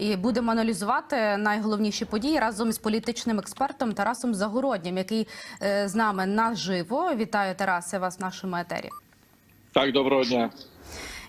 І будемо аналізувати найголовніші події разом із політичним експертом Тарасом Загороднім, який е, з нами наживо. Вітаю Тарасе вас в нашому етері. Так, доброго дня.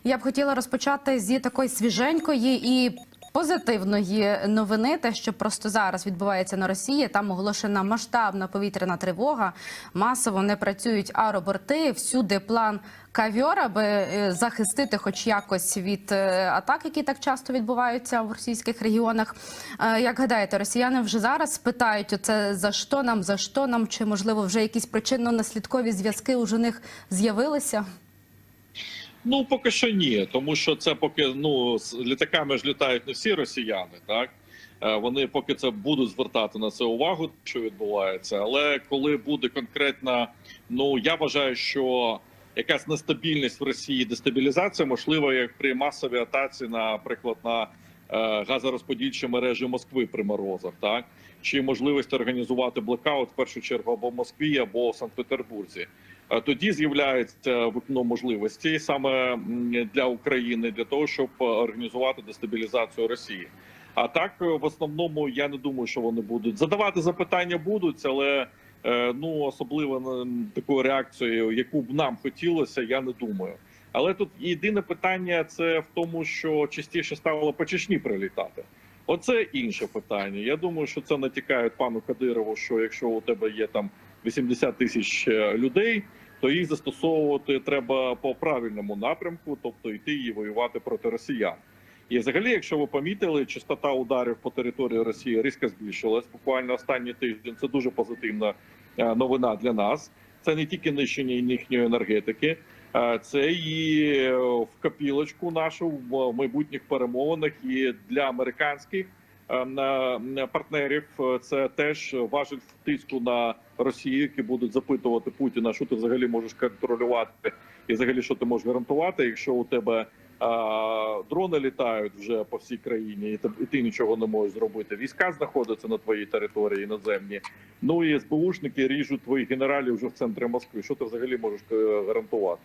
Я б хотіла розпочати зі такої свіженької і позитивної новини. Те, що просто зараз відбувається на Росії, там оголошена масштабна повітряна тривога. Масово не працюють аероборти. Всюди план кавьор, аби е, захистити, хоч якось від е, атак, які так часто відбуваються в російських регіонах. Е, Як гадаєте, росіяни вже зараз питають оце за що нам, за що нам, чи можливо вже якісь причинно-наслідкові зв'язки у них з'явилися? Ну поки що ні, тому що це поки ну з літаками ж літають не всі росіяни, так Е, вони поки це будуть звертати на це увагу, що відбувається. Але коли буде конкретна, ну я вважаю, що якась нестабільність в Росії, дестабілізація можлива як при масовій атаці, наприклад, на е, газорозподільчі мережі Москви при морозах, так чи можливість організувати блекаут в першу чергу або в Москві, або в Санкт-Петербурзі. Е, Тоді з'являється вікно можливості саме для України для того, щоб е, організувати дестабілізацію Росії. А так, е, в основному, я не думаю, що вони будуть задавати запитання, будуть, але е, ну особливо на таку реакцію, яку б нам хотілося, я не думаю. Але тут єдине питання це в тому, що частіше стало по Чечні прилітати. Оце інше питання. Я думаю, що це натякають пану Кадирову, що якщо у тебе є там 80 тисяч е, людей, то їх застосовувати треба по правильному напрямку, тобто йти і воювати проти росіян. І взагалі, якщо ви помітили, частота ударів по території Росії різко збільшилась буквально останній тиждень. Це дуже позитивна е, новина для нас. Це не тільки нищення їхньої енергетики, е, це і в копілочку нашу в майбутніх перемовинах і для американських партнерів. е, Це теж важить тиску на Росію, які будуть запитувати Путіна, що ти взагалі можеш контролювати, і взагалі що ти можеш гарантувати, якщо у тебе дрони літають вже по всій країні, і ти, нічого не можеш зробити. Війська знаходяться на твоїй території наземні. Ну і СБУшники ріжуть твоїх генералів вже в центрі Москви. Що ти взагалі можеш е, гарантувати?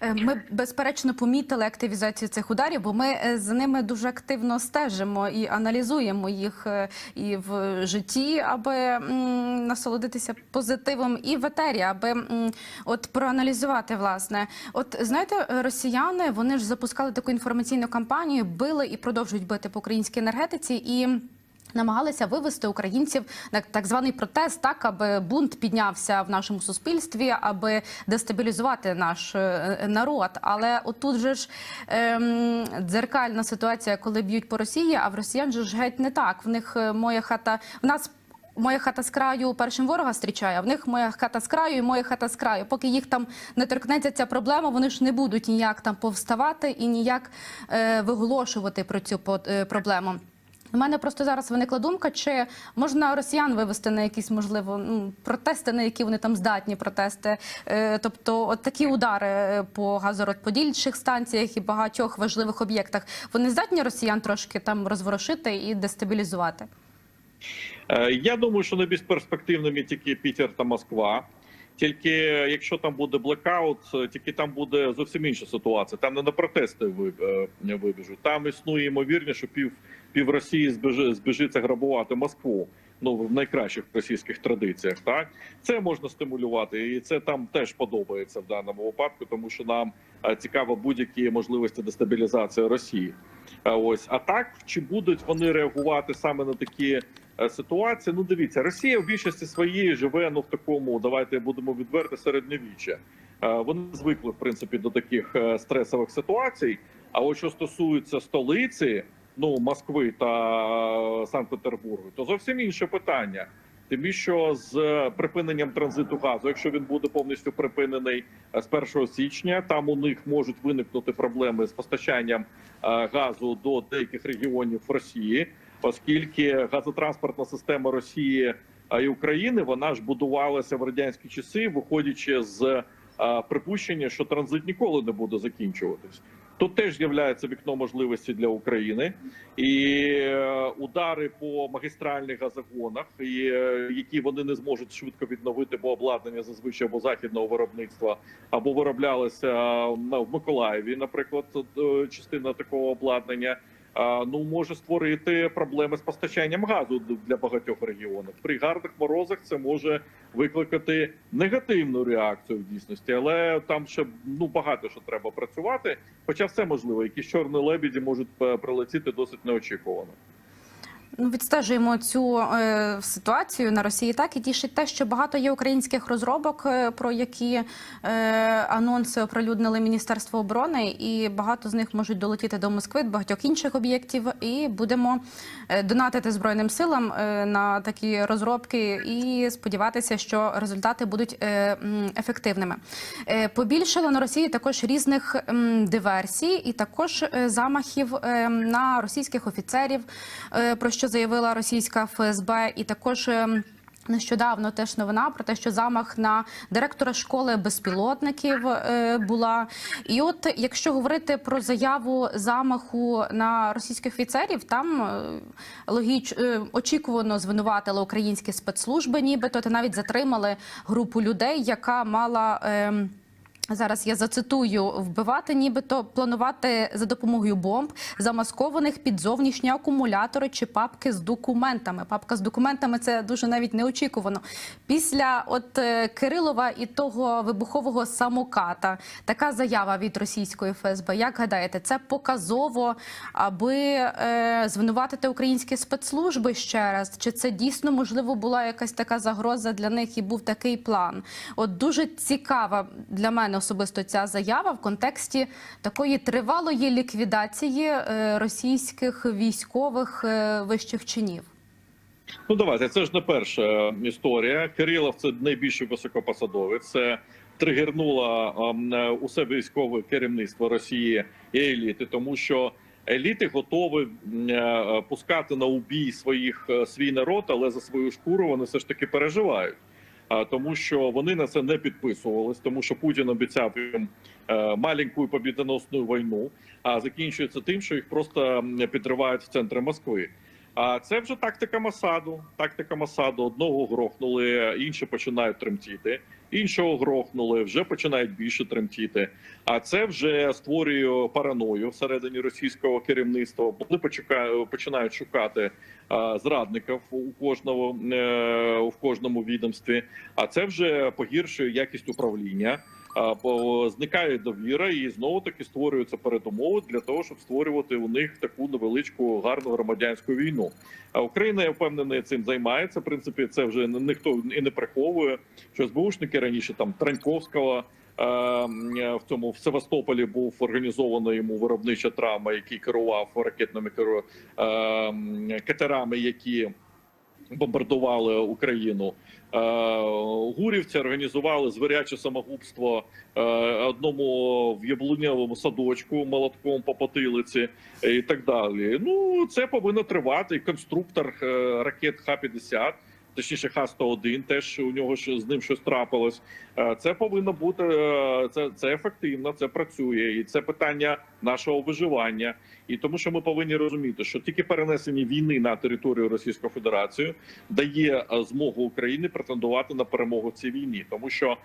Е, Ми безперечно помітили активізацію цих ударів, бо ми е, за ними дуже активно стежимо і аналізуємо їх е, і в житті, аби насолодитися позитивом, і в етері, аби от проаналізувати власне. От знаєте, росіяни вони ж запускали таку інформаційну кампанію, били і продовжують бити по українській енергетиці і. Намагалися вивести українців на так званий протест, так аби бунт піднявся в нашому суспільстві, аби дестабілізувати наш е, народ. Але отут же ж ем, дзеркальна ситуація, коли б'ють по Росії, а в росіян же ж геть не так. В них е, моя хата в нас. Моя хата з краю першим ворога зустрічає, в них моя хата з краю і моя хата з краю. Поки їх там не торкнеться ця проблема, вони ж не будуть ніяк там повставати і ніяк е, виголошувати про цю е, проблему. У мене просто зараз виникла думка, чи можна росіян вивести на якісь можливо ну, протести, на які вони там здатні протести. Е, тобто, от такі удари е, по газорозподільчих станціях і багатьох важливих об'єктах, вони здатні росіян трошки там розворушити і дестабілізувати. Е, Я думаю, що найбільш перспективними тільки Пітер та Москва. Тільки якщо там буде блекаут, тільки там буде зовсім інша ситуація. Там не на протести ви- вибіжуть. Там існує ймовірність, що пів пів Росії збіжи, збіжиться грабувати Москву. Ну в найкращих російських традиціях, так це можна стимулювати, і це там теж подобається в даному випадку, тому що нам е, цікаво будь-які можливості дестабілізації Росії. Ось а так чи будуть вони реагувати саме на такі е, ситуації? Ну дивіться, Росія в більшості своєї живе ну в такому. Давайте будемо відверти середньовіччя. Е, Вони звикли в принципі до таких е, стресових ситуацій. А от що стосується столиці, ну Москви та Санкт-Петербургу, то зовсім інше питання. Тим більше що з е, припиненням транзиту газу, якщо він буде повністю припинений е, з 1 січня, там у них можуть виникнути проблеми з постачанням е, газу до деяких регіонів Росії, оскільки газотранспортна система Росії е, і України вона ж будувалася в радянські часи, виходячи з е, припущення, що транзит ніколи не буде закінчуватись. Тут теж з'являється вікно можливості для України, і е, удари по магістральних газогонах, е, які вони не зможуть швидко відновити, бо обладнання зазвичай або західного виробництва, або вироблялося е, в Миколаєві, наприклад, частина такого обладнання. Ну може створити проблеми з постачанням газу для багатьох регіонів. При гарних морозах це може викликати негативну реакцію в дійсності, але там ще ну багато що треба працювати. Хоча все можливо, якісь чорні лебіді можуть е, прилетіти досить неочікувано. Ну, відстежуємо цю е, ситуацію на Росії. Так і тішить те, що багато є українських розробок, е, про які е, анонси оприлюднили Міністерство оборони, і багато з них можуть долетіти до Москви, до багатьох інших об'єктів. І будемо е, донатити збройним силам е, на такі розробки і сподіватися, що результати будуть ефективними. Побільшало на Росії також різних диверсій і також замахів на російських офіцерів, про що заявила російська ФСБ, і також. е, Нещодавно теж новина про те, що замах на директора школи безпілотників е, була. І от якщо говорити про заяву замаху на російських офіцерів, там е, логіч е, очікувано звинуватили українські спецслужби, нібито та навіть затримали групу людей, яка мала. Е, Зараз я зацитую вбивати, нібито планувати за допомогою бомб, замаскованих під зовнішні акумулятори чи папки з документами. Папка з документами це дуже навіть неочікувано. Після от е, Кирилова і того вибухового самоката така заява від російської ФСБ. Як гадаєте, це показово, аби е, звинуватити українські спецслужби ще раз? Чи це дійсно можливо була якась така загроза для них і був такий план? От дуже цікава для мене особисто ця заява в контексті такої тривалої ліквідації е, російських військових е, вищих чинів. Ну давайте це ж не перша історія. Кирилов це найбільший високопосадовець. Це тригернуло е, усе військове керівництво Росії і еліти, тому що еліти готові пускати на убій своїх свій народ, але за свою шкуру вони все ж таки переживають. Тому що вони на це не підписувались, тому що Путін обіцяв їм е, маленьку побідоносну війну, а закінчується тим, що їх просто підривають в центрі Москви. А це вже тактика Масаду. Тактика Масаду. Одного грохнули, інші починають тремтіти. Іншого грохнули, вже починають більше тремтіти. А це вже створює параною всередині російського керівництва. Вони починають шукати зрадників у кожного е, в кожному відомстві. А це вже погіршує якість управління. Зникає довіра, і знову таки створюються передумови для того, щоб створювати у них таку невеличку гарну громадянську війну. А Україна я впевнений цим займається. В принципі, це вже ніхто і не приховує. Що СБУшники раніше там Траньковського. е, В цьому в Севастополі був організовано йому виробнича травма, який керував ракетними е, катерами, які бомбардували Україну. Е, Гурівці організували звіряче самогубство е, одному в яблуневому садочку молотком по потилиці е, і так далі. Ну це повинно тривати. Конструктор ракет Х-50, точніше Х-101, теж у нього з ним щось трапилось. Е, Це повинно бути е, це, це ефективно, це працює, і це питання нашого виживання. І тому, що ми повинні розуміти, що тільки перенесення війни на територію Російської Федерації дає е, змогу Україні претендувати на перемогу в цій війні, тому що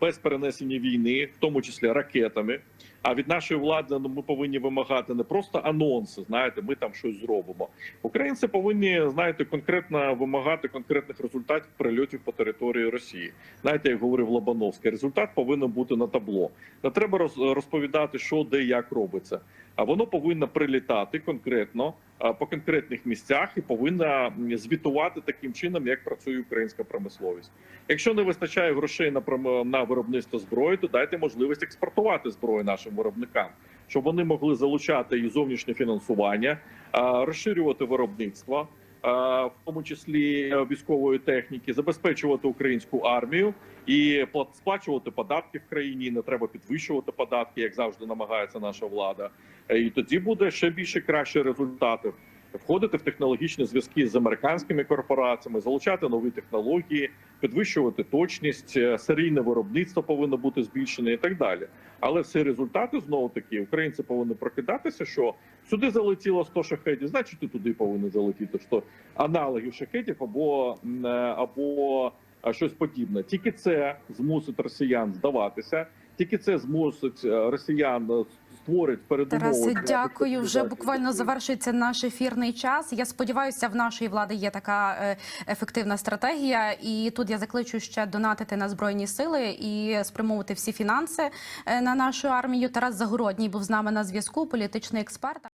без перенесення війни, в тому числі ракетами. А від нашої влади ну, ми повинні вимагати не просто анонси. Знаєте, ми там щось зробимо. Українці повинні знаєте конкретно вимагати конкретних результатів прильотів по території Росії. Знаєте, як говорив Лобановський, результат повинен бути на табло. Не треба роз- розповідати, що де як робиться. А воно повинно прилітати конкретно по конкретних місцях і повинна звітувати таким чином, як працює українська промисловість. Якщо не вистачає грошей на на виробництво зброї, то дайте можливість експортувати зброю нашим виробникам, щоб вони могли залучати і зовнішнє фінансування, розширювати виробництво. А, В тому числі е, військової техніки, забезпечувати українську армію і пла- сплачувати податки в країні. Не треба підвищувати податки, як завжди намагається наша влада. Е, І тоді буде ще більше кращі результати. Входити в технологічні зв'язки з американськими корпораціями, залучати нові технології, підвищувати точність, е, серійне виробництво повинно бути збільшене і так далі. Але всі результати знову таки українці повинні прокидатися, що сюди залетіло 100 шахетів, значить і туди повинні залетіти 100 аналогів шахетів або е, або е, щось подібне. Тільки це змусить росіян здаватися, тільки це змусить е, росіян створить передумови. Тарасе, дякую. Вже буквально завершується наш ефірний час. Я сподіваюся, в нашої влади є така ефективна стратегія. І тут я закличу ще донатити на збройні сили і спрямовувати всі фінанси на нашу армію. Тарас Загородній був з нами на зв'язку, політичний експерт.